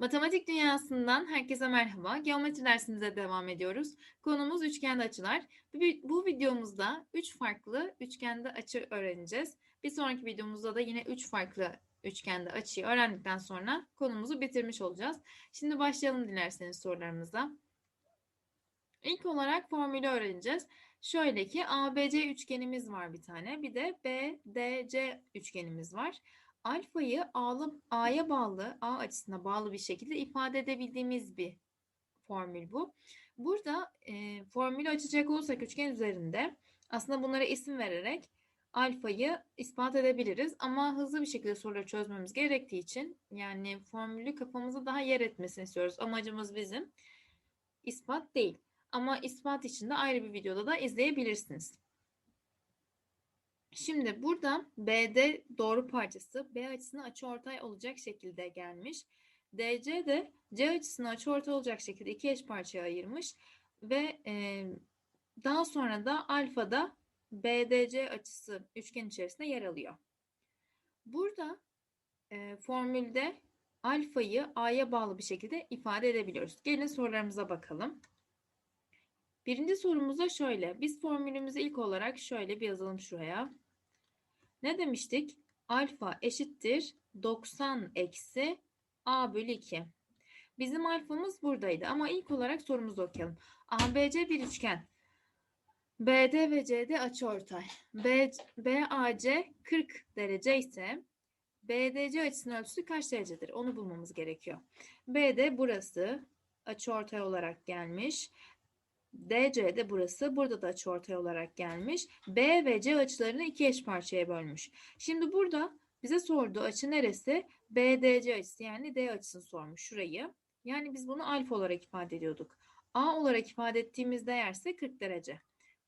Matematik dünyasından herkese merhaba. Geometri dersimize devam ediyoruz. Konumuz üçgende açılar. Bu- videomuzda üç farklı üçgende açı öğreneceğiz. Bir sonraki videomuzda da yine üç farklı üçgende açıyı öğrendikten sonra konumuzu bitirmiş olacağız. Şimdi başlayalım dilerseniz sorularımıza. İlk olarak formülü öğreneceğiz. Şöyle ki ABC üçgenimiz var bir tane. Bir de BDC üçgenimiz var. Alfayı A'lı, A'ya bağlı, A açısına bağlı bir şekilde ifade edebildiğimiz bir formül bu. Burada e, formülü açacak olursak üçgen üzerinde aslında bunlara isim vererek alfayı ispat edebiliriz. Ama hızlı bir şekilde soruları çözmemiz gerektiği için yani formülü kafamıza daha yer etmesini istiyoruz. Amacımız bizim ispat değil. Ama ispat için de ayrı bir videoda da izleyebilirsiniz. Şimdi burada BD doğru parçası B açısına açıortay olacak şekilde gelmiş. DC de C açısına açıortay olacak şekilde iki eş parçaya ayırmış ve e, daha sonra da alfada BDC açısı üçgen içerisinde yer alıyor. Burada e, formülde alfayı A'ya bağlı bir şekilde ifade edebiliyoruz. Gelin sorularımıza bakalım. Birinci sorumuzda şöyle. Biz formülümüzü ilk olarak şöyle bir yazalım şuraya. Ne demiştik? Alfa eşittir 90 eksi A bölü 2. Bizim alfamız buradaydı ama ilk olarak sorumuzu okuyalım. ABC bir üçgen. BD ve CD açıortay. BAC 40 derece ise BDC açısının ölçüsü kaç derecedir? Onu bulmamız gerekiyor. BD burası açıortay olarak gelmiş. DC de burası. Burada da açıortay olarak gelmiş. B ve C açılarını iki eş parçaya bölmüş. Şimdi burada bize sorduğu açı neresi? BDC açısı yani D açısını sormuş şurayı. Yani biz bunu alfa olarak ifade ediyorduk. A olarak ifade ettiğimiz değer ise 40 derece.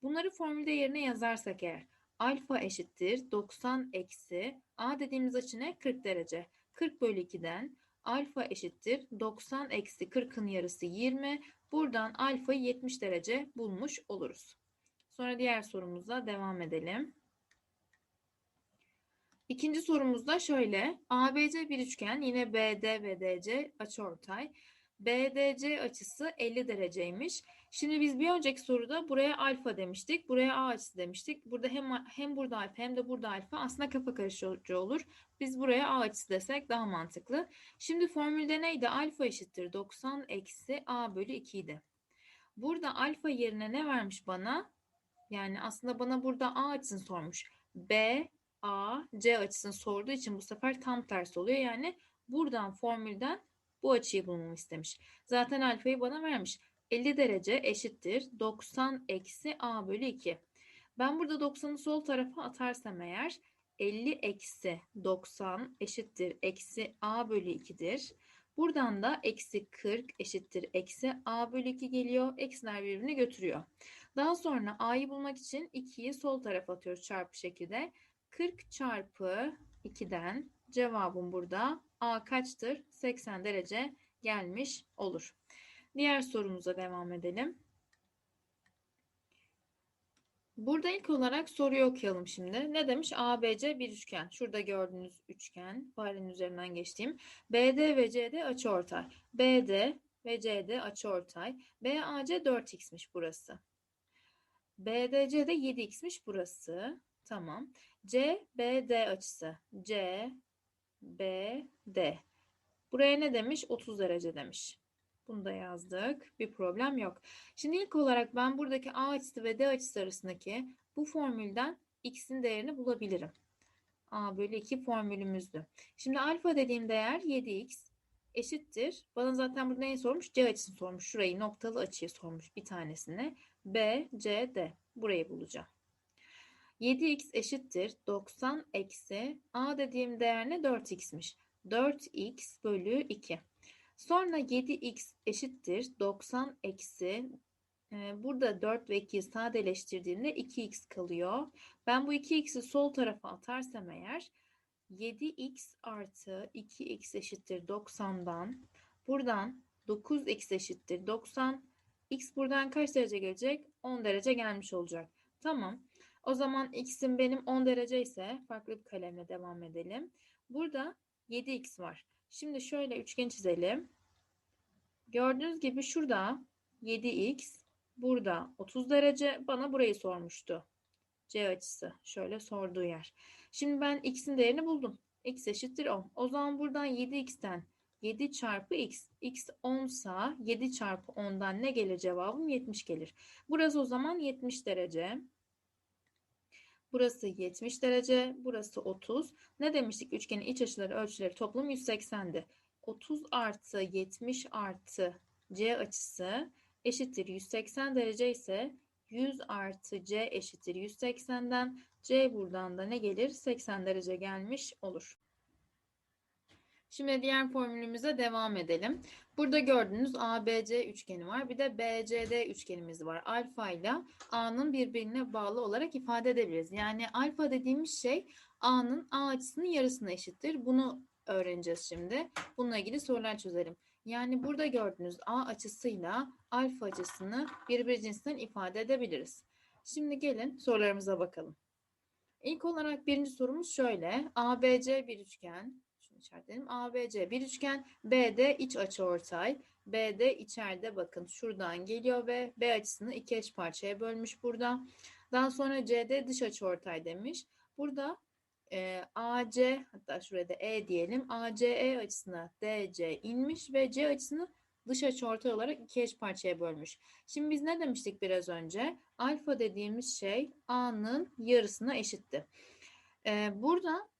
Bunları formülde yerine yazarsak eğer alfa eşittir 90 eksi A dediğimiz açı ne? 40 derece. 40 bölü 2'den alfa eşittir 90 eksi 40'ın yarısı 20. Buradan alfayı 70 derece bulmuş oluruz. Sonra diğer sorumuza devam edelim. İkinci sorumuzda şöyle. ABC bir üçgen yine BD ve DC açıortay. BDC açısı 50 dereceymiş. Şimdi biz bir önceki soruda buraya alfa demiştik. Buraya A açısı demiştik. Burada hem hem burada alfa hem de burada alfa aslında kafa karıştırıcı olur. Biz buraya A açısı desek daha mantıklı. Şimdi formülde neydi? Alfa eşittir 90 eksi A bölü 2 idi. Burada alfa yerine ne vermiş bana? Yani aslında bana burada A açısını sormuş. B, A, C açısını sorduğu için bu sefer tam tersi oluyor. Yani buradan formülden bu açıyı bulmamı istemiş. Zaten alfayı bana vermiş. 50 derece eşittir 90 eksi A bölü 2. Ben burada 90'ı sol tarafa atarsam eğer 50 eksi 90 eşittir eksi A bölü 2'dir. Buradan da eksi 40 eşittir eksi A bölü 2 geliyor. Eksiler birbirini götürüyor. Daha sonra A'yı bulmak için 2'yi sol tarafa atıyoruz çarpı şekilde. 40 çarpı 2'den cevabım burada A kaçtır? 80 derece gelmiş olur. Diğer sorumuza devam edelim. Burada ilk olarak soruyu okuyalım şimdi. Ne demiş? ABC bir üçgen. Şurada gördüğünüz üçgen. Farenin üzerinden geçtiğim. BD ve CD açıortay. BD ve CD açıortay. BAC 4x'miş burası. BDC de 7x'miş burası. Tamam. CBD açısı. C B, D. Buraya ne demiş? 30 derece demiş. Bunu da yazdık. Bir problem yok. Şimdi ilk olarak ben buradaki A açısı ve D açısı arasındaki bu formülden x'in değerini bulabilirim. A bölü 2 formülümüzdü. Şimdi alfa dediğim değer 7x eşittir. Bana zaten burada neyi sormuş? C açısını sormuş. Şurayı noktalı açıyı sormuş bir tanesine. B, C, D. Burayı bulacağım. 7x eşittir 90 eksi a dediğim değer ne 4x'miş. 4x bölü 2. Sonra 7x eşittir 90 eksi e, burada 4 ve 2'yi sadeleştirdiğinde 2x kalıyor. Ben bu 2x'i sol tarafa atarsam eğer 7x artı 2x eşittir 90'dan buradan 9x eşittir 90 x buradan kaç derece gelecek? 10 derece gelmiş olacak. Tamam. O zaman x'im benim 10 derece ise farklı bir kalemle devam edelim. Burada 7x var. Şimdi şöyle üçgen çizelim. Gördüğünüz gibi şurada 7x, burada 30 derece bana burayı sormuştu. C açısı şöyle sorduğu yer. Şimdi ben x'in değerini buldum. x eşittir 10. O zaman buradan 7x'ten 7 çarpı x. x 10 sa 7 çarpı 10'dan ne gelir cevabım? 70 gelir. Burası o zaman 70 derece. Burası 70 derece. Burası 30. Ne demiştik? Üçgenin iç açıları ölçüleri toplam 180'di. 30 artı 70 artı c açısı eşittir 180 derece ise 100 artı c eşittir 180'den c buradan da ne gelir? 80 derece gelmiş olur. Şimdi diğer formülümüze devam edelim. Burada gördüğünüz ABC üçgeni var. Bir de BCD üçgenimiz var. Alfa ile A'nın birbirine bağlı olarak ifade edebiliriz. Yani alfa dediğimiz şey A'nın A açısının yarısına eşittir. Bunu öğreneceğiz şimdi. Bununla ilgili sorular çözelim. Yani burada gördüğünüz A açısıyla alfa açısını birbiri cinsinden ifade edebiliriz. Şimdi gelin sorularımıza bakalım. İlk olarak birinci sorumuz şöyle. ABC bir üçgen. Şunu işaretleyelim. ABC bir üçgen. BD iç açı ortay. BD içeride bakın şuradan geliyor ve B açısını iki eş parçaya bölmüş burada. Daha sonra CD dış açı ortay demiş. Burada e, AC hatta şurada da E diyelim. ACE açısına DC inmiş ve C açısını dış açıortay olarak iki eş parçaya bölmüş. Şimdi biz ne demiştik biraz önce? Alfa dediğimiz şey A'nın yarısına eşitti. Ee, burada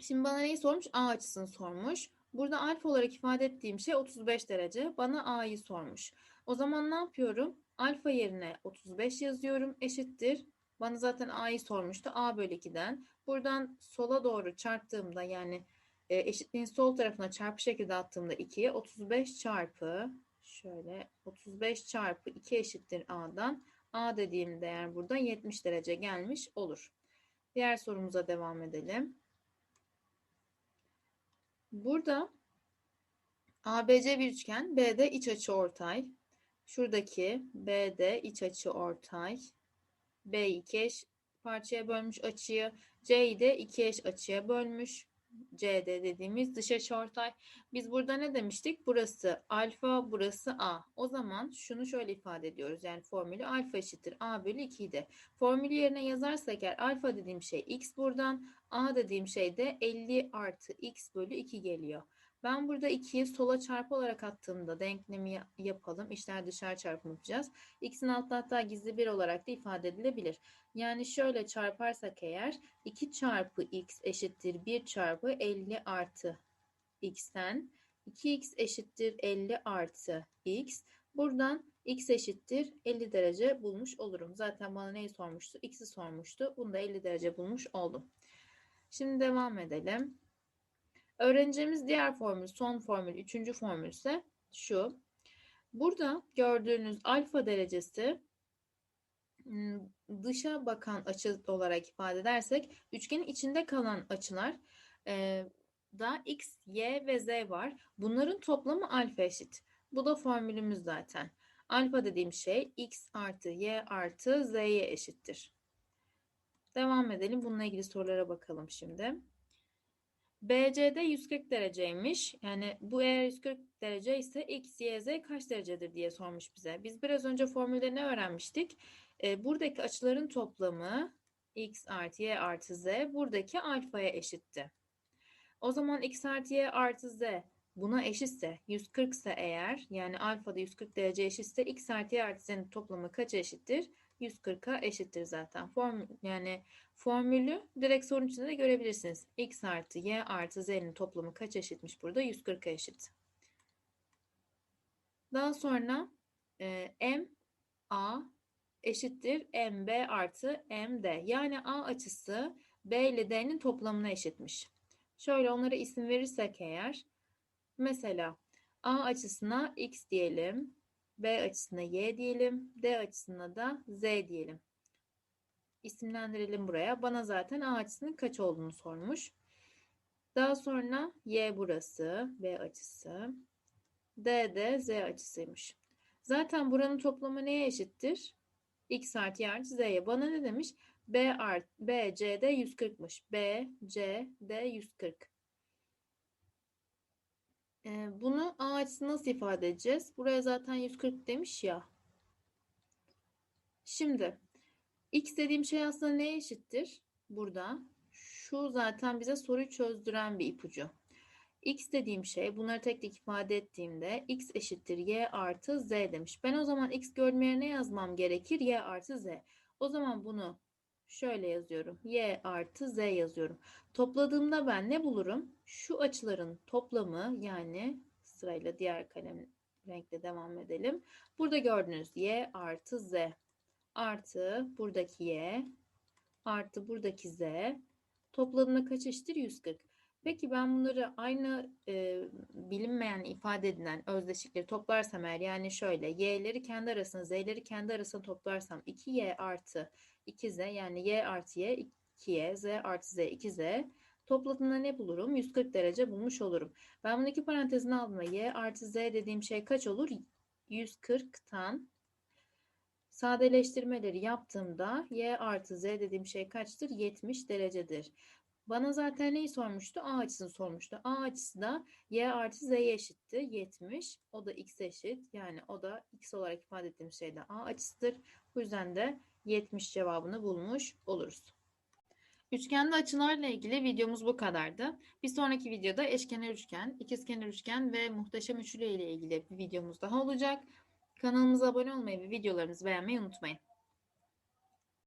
şimdi bana neyi sormuş? A açısını sormuş. Burada alfa olarak ifade ettiğim şey 35 derece. Bana A'yı sormuş. O zaman ne yapıyorum? Alfa yerine 35 yazıyorum. Eşittir. Bana zaten A'yı sormuştu. A bölü 2'den. Buradan sola doğru çarptığımda yani e, eşitliğin sol tarafına çarpı şekilde attığımda 2'ye 35 çarpı şöyle 35 çarpı 2 eşittir A'dan. A dediğim değer burada 70 derece gelmiş olur. Diğer sorumuza devam edelim. Burada ABC bir üçgen, BD iç açı ortay. Şuradaki BD iç açı ortay. B iki eş parçaya bölmüş açıyı. C'yi de iki eş açıya bölmüş. CD dediğimiz dış açıortay. Biz burada ne demiştik? Burası alfa, burası A. O zaman şunu şöyle ifade ediyoruz. Yani formülü alfa eşittir A bölü 2 de. Formülü yerine yazarsak eğer alfa dediğim şey x buradan, A dediğim şey de 50 artı x bölü 2 geliyor. Ben burada 2'yi sola çarpı olarak attığımda denklemi yapalım. İşler dışarı çarpımı yapacağız. X'in altında hatta gizli bir olarak da ifade edilebilir. Yani şöyle çarparsak eğer 2 çarpı x eşittir 1 çarpı 50 artı x'ten 2x eşittir 50 artı x. Buradan x eşittir 50 derece bulmuş olurum. Zaten bana neyi sormuştu? X'i sormuştu. Bunu da 50 derece bulmuş oldum. Şimdi devam edelim. Öğreneceğimiz diğer formül, son formül, üçüncü formül ise şu. Burada gördüğünüz alfa derecesi hmm, dışa bakan açı olarak ifade edersek üçgenin içinde kalan açılar e, da x, y ve z var. Bunların toplamı alfa eşit. Bu da formülümüz zaten. Alfa dediğim şey x artı y artı z'ye eşittir. Devam edelim. Bununla ilgili sorulara bakalım şimdi. BCD 140 dereceymiş. Yani bu eğer 140 derece ise X, Y, Z kaç derecedir diye sormuş bize. Biz biraz önce formülde ne öğrenmiştik? E, buradaki açıların toplamı X artı Y artı Z buradaki alfaya eşitti. O zaman X artı Y artı Z buna eşitse 140 ise eğer yani alfada 140 derece eşitse X artı Y artı Z'nin toplamı kaç eşittir? 140'a eşittir zaten. Form, yani formülü direkt sorun içinde de görebilirsiniz. X artı Y artı Z'nin toplamı kaç eşitmiş burada? 140'a eşit. Daha sonra e, M A eşittir MB artı MD. Yani A açısı B ile D'nin toplamına eşitmiş. Şöyle onlara isim verirsek eğer mesela A açısına X diyelim. B açısına Y diyelim. D açısına da Z diyelim. İsimlendirelim buraya. Bana zaten A açısının kaç olduğunu sormuş. Daha sonra Y burası. B açısı. D de Z açısıymış. Zaten buranın toplamı neye eşittir? X artı Y artı Z'ye. Bana ne demiş? B art B, C, D 140'mış. B, C, D 140. Bunu A açısını nasıl ifade edeceğiz? Buraya zaten 140 demiş ya. Şimdi x dediğim şey aslında neye eşittir? Burada. Şu zaten bize soruyu çözdüren bir ipucu. x dediğim şey bunları tek tek ifade ettiğimde x eşittir y artı z demiş. Ben o zaman x yerine ne yazmam gerekir? y artı z. O zaman bunu şöyle yazıyorum. y artı z yazıyorum. Topladığımda ben ne bulurum? Şu açıların toplamı yani sırayla diğer kalem renkle devam edelim. Burada gördüğünüz y artı z artı buradaki y artı buradaki z topladığında kaç eşittir? 140. Peki ben bunları aynı e, bilinmeyen ifade edilen özdeşikleri toplarsam eğer yani şöyle y'leri kendi arasına z'leri kendi arasına toplarsam 2y artı 2z yani y artı y 2y z artı z 2z topladığında ne bulurum? 140 derece bulmuş olurum. Ben bunu iki parantezine aldığımda y artı z dediğim şey kaç olur? 140'tan sadeleştirmeleri yaptığımda y artı z dediğim şey kaçtır? 70 derecedir. Bana zaten neyi sormuştu? A açısını sormuştu. A açısı da y artı z'ye eşitti. 70. O da x eşit. Yani o da x olarak ifade ettiğim şey de A açısıdır. Bu yüzden de 70 cevabını bulmuş oluruz. Üçgende açılarla ilgili videomuz bu kadardı. Bir sonraki videoda eşkenar üçgen, ikizkenar üçgen ve muhteşem üçlü ile ilgili bir videomuz daha olacak. Kanalımıza abone olmayı ve videolarımızı beğenmeyi unutmayın.